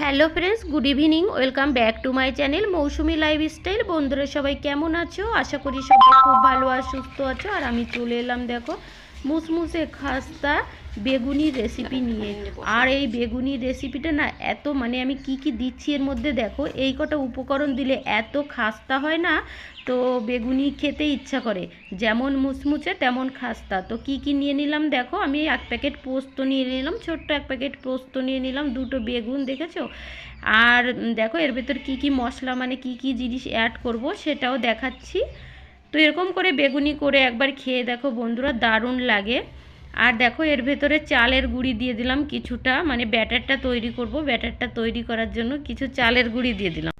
Hello friends, good evening, welcome back to my channel Mousumi lifestyle বন্ধুরা সবাই কেমন আছো? আশা করি সবাই খুব ভালো আর সুস্থ আছো। আর আমি চলে এলাম, দেখো, মুসমুসে খাস্তা বেগুনির রেসিপি নিয়ে। আর এই বেগুনির রেসিপিটা না এত মানে আমি কি কি দিচ্ছি এর মধ্যে দেখো, এই কটা উপকরণ দিলে এত খাস্তা হয় না, তো বেগুনি খেতে ইচ্ছা করে। যেমন মুচমুচে তেমন খাস্তা। তো কি কি নিয়ে নিলাম দেখো, আমি এক প্যাকেট পোস্ত নিয়ে নিলাম, ছোট্ট এক প্যাকেট পোস্ত নিয়ে নিলাম, দুটো বেগুন দেখেছ? আর দেখো, এর ভেতর কি কি মশলা মানে কি কি জিনিস অ্যাড করব সেটাও দেখাচ্ছি। তো এরকম করে বেগুনি করে একবার খেয়ে দেখো বন্ধুরা, দারুণ লাগে। আর দেখো, এর ভেতরে চালের গুঁড়ি দিয়ে দিলাম কিছুটা। মানে ব্যাটারটা তৈরি করব, ব্যাটারটা তৈরি করার জন্য কিছু চালের গুঁড়ি দিয়ে দিলাম।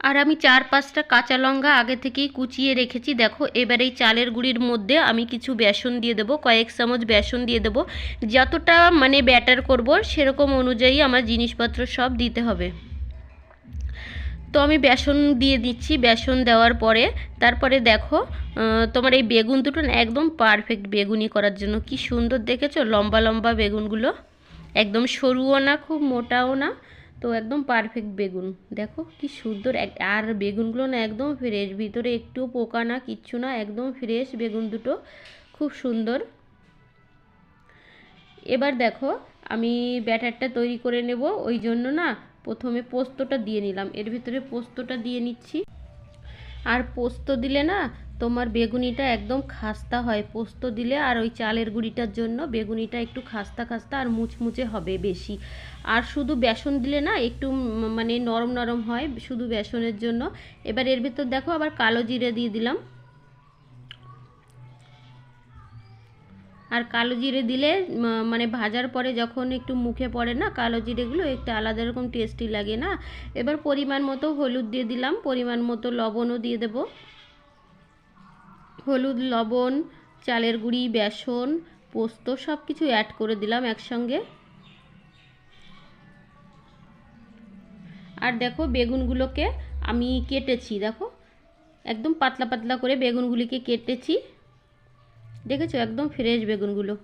আর আমি চার পাঁচটা কাঁচা লঙ্কা আগে থেকেই কুচিয়ে রেখেছি। দেখো, এবার এই চালের গুঁড়ির মধ্যে আমি কিছু বেসন দিয়ে দেবো, কয়েক চামচ বেসন দিয়ে দেবো। যতটা মানে ব্যাটার করব, সেরকম অনুযায়ী আমার জিনিসপত্র সব দিতে হবে। তো আমি বেসন দিয়ে দিচ্ছি, বেসন দেওয়ার পরে। তারপরে দেখো তোমার এই বেগুন দুটো একদম পারফেক্ট বেগুনি করার জন্য। কি সুন্দর দেখেছ? লম্বা লম্বা বেগুনগুলো। একদম সরুও না, খুব মোটাও না, তো একদম পারফেক্ট বেগুন। দেখো কি সুন্দর আর বেগুনগুলো না একদম ফ্রেশ ভিতরে একটু পোকা না, কিচ্ছু না, একদম ফ্রেশ বেগুন দুটো। খুব সুন্দর। এবার দেখো, আমি ব্যাটারটা তৈরি করে নেব। ওই জন্য না প্রথমে পোস্তটা দিয়ে নিলাম। এর ভিতরে পোস্তটা দিয়ে নিচ্ছি। আর পোস্ত দিলে না, তোমার বেগুনিটা একদম খাস্তা হয়। পোস্ত দিলে আর ওই চালের গুঁড়িটার জন্য বেগুনিটা একটু খাস্তা খাস্তা আর মুচমুচে হবে বেশি। আর শুধু বেসন দিলে না, একটু মানে নরম নরম হয় শুধু বেসনের জন্য। এবার এর ভিতর দেখো, আবার কালো জিরে দিয়ে দিলাম। আর কালো জিরে দিলে মানে ভাজার পরে যখন একটু মুখে পড়ে না কালো জিরেগুলো, একটু আলাদা রকম টেস্টি লাগে না। এবার পরিমাণ মতো হলুদ দিয়ে দিলাম, পরিমাণ মতো লবণও দিয়ে দেব। হলুদ, লবণ, চালের গুঁড়ি, বেসন, পোস্ত সব কিছু অ্যাড করে দিলাম একসঙ্গে। আর দেখো বেগুনগুলোকে আমি কেটেছি, দেখো। একদম পাতলা পাতলা করে বেগুনগুলিকে কেটেছি। দেখেছ? একদম ফ্রেশ বেগুনগুলো।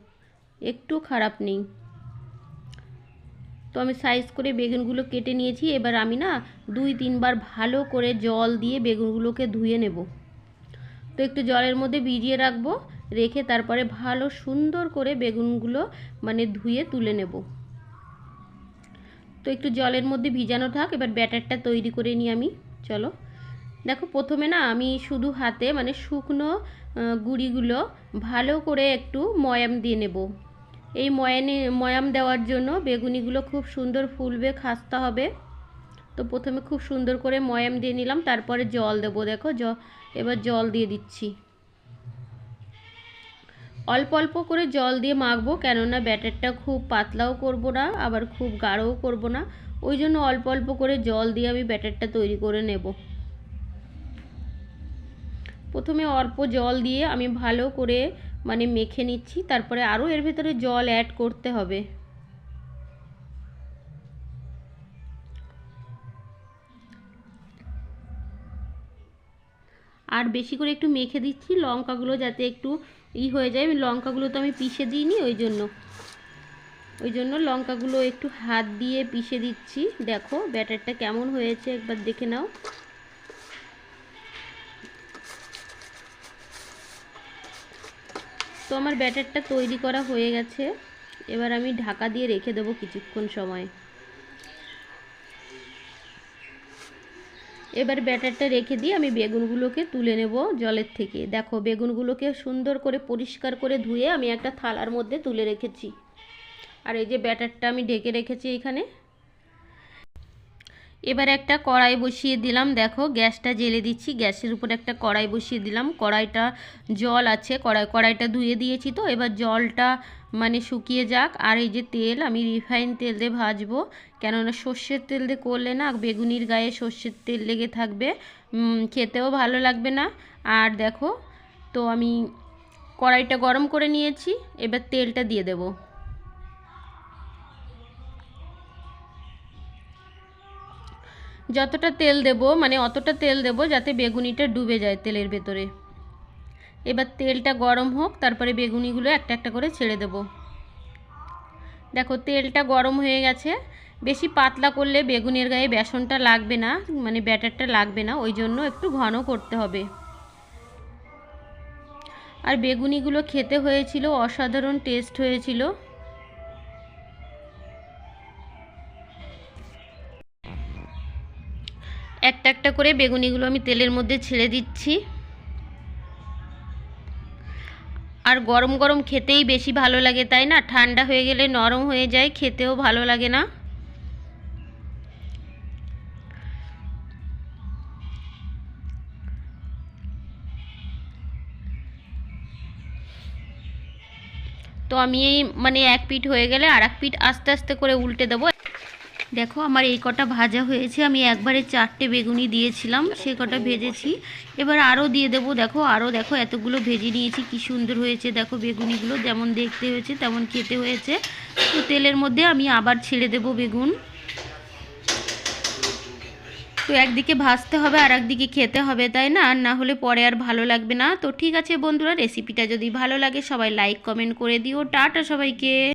একটু খারাপ নেই। তো আমি সাইজ করে বেগুনগুলো কেটে নিয়েছি। এবার আমি না দুই তিনবার ভালো করে জল দিয়ে বেগুনগুলোকে ধুয়ে নেব। তো একটু জলের মধ্যে ভিজিয়ে রাখব, রেখে তারপরে ভালো সুন্দর করে বেগুনগুলো মানে ধুয়ে তুলে নেব। তো একটু জলের মধ্যে ভিজানো থাক, এবার ব্যাটারটা তৈরি করে নিই আমি। চলো। দেখো প্রথমে না আমি শুধু হাতে মানে শুকনো গুঁড়িগুলো ভালো করে একটু ময়াম দিয়ে নেব। এই ময়ানে, ময়াম দেওয়ার জন্য বেগুনিগুলো খুব সুন্দর ফুলবে, খাস্তা হবে। তো প্রথমে খুব সুন্দর করে ময়াম দিয়ে নিলাম, তারপরে জল দেবো দেখো, জ, এবার জল দিয়ে দিচ্ছি। অল্প অল্প করে জল দিয়ে মাখবো, কেননা ব্যাটারটা খুব পাতলাও করব না, আবার খুব গাঢ়ও করব না। ওই জন্য অল্প অল্প করে জল দিয়ে আমি ব্যাটারটা তৈরি করে নেব। প্রথমে অল্প জল দিয়ে আমি ভালো করে মানে মেখে নিচ্ছি, তারপরে আরও এর ভেতরে জল অ্যাড করতে হবে। আর বেশি করে একটু মেখে দিচ্ছি, লঙ্কাগুলো যাতে একটু ই হয়ে যায়। লঙ্কাগুলো তো আমি পিষে দিইনি, ওই জন্য। ওই জন্য লঙ্কাগুলো একটু হাত দিয়ে পিষে দিচ্ছি। দেখো, ব্যাটারটা কেমন হয়েছে, একবার দেখে নাও। তো আমার ব্যাটারটা তৈরি করা হয়ে গেছে। এবার আমি ঢাকা দিয়ে রেখে দেবো কিছুক্ষণ সময়। এবার ব্যাটারটা রেখে দিয়ে আমি বেগুনগুলোকে তুলে নেব জলের থেকে। দেখো, বেগুনগুলোকে সুন্দর করে পরিষ্কার করে ধুয়ে আমি একটা থালার মধ্যে তুলে রেখেছি। আর এই যে ব্যাটারটা আমি ঢেকে রেখেছি এখানে। এবার একটা কড়াই বসিয়ে দিলাম। দেখো, গ্যাসটা জেলে দিচ্ছি। গ্যাসের উপর একটা কড়াই বসিয়ে দিলাম। কড়াইটা জল আছে, কড়াই, কড়াইটা ধুয়ে দিয়েছি তো। এবার জলটা মানে শুকিয়ে যাক। আর এই যে তেল, আমি রিফাইন তেল দিয়ে ভাজবো। কেননা সর্ষের তেল দিয়ে করলে না বেগুনির গায়ে সর্ষের তেল লেগে থাকবে। খেতেও ভালো লাগবে না। আর দেখো, তো আমি কড়াইটা গরম করে নিয়েছি। এবার তেলটা দিয়ে দেবো। যতটা তেল দেব মানে অতটা তেল দেব যাতে বেগুনিটা ডুবে যায় তেলের ভেতরে। এবার তেলটা গরম হোক, তারপরে বেগুনিগুলো একটা একটা করে ছেড়ে দেব। দেখো, তেলটা গরম হয়ে গেছে। বেশি পাতলা করলে বেগুনের গায়ে বেসনটা লাগবে না মানে ব্যাটারটা লাগবে না, ওই জন্য একটু ঘন করতে হবে। আর বেগুনিগুলো খেতে হয়েছিল, অসাধারণ টেস্ট হয়েছিল। একটা একটা করে বেগুনিগুলো আমি তেলের মধ্যে ছেড়ে দিচ্ছি। আর গরম গরম খেতেই বেশি ভালো লাগে, তাই না? ঠান্ডা হয়ে গেলে নরম হয়ে যায়, খেতেও ভালো লাগে না। তো আমি এই মানে এক পিঠ হয়ে গেলে আর এক পিঠ আস্তে আস্তে করে উল্টে দেবো। দেখো, আমার এই কটা ভাজা হয়েছে। আমি একবারে চারটে বেগুনি দিয়েছিলাম, সে কটা ভেজেছি। এবার আরও দিয়ে দেবো, দেখো আরও দেখো, এতগুলো ভেজে নিয়েছি, কি সুন্দর হয়েছে। দেখো, বেগুনিগুলো যেমন দেখতে হয়েছে, তেমন খেতে হয়েছে। তো তেলের মধ্যে আমি আবার ছেড়ে দেবো বেগুন। তো একদিকে ভাজতে হবে, আর একদিকে খেতে হবে, তাই না? আর না হলে পরে আর ভালো লাগবে না। তো ঠিক আছে বন্ধুরা, রেসিপিটা যদি ভালো লাগে, সবাই লাইক, কমেন্ট করে দিও। টাটা সবাইকে।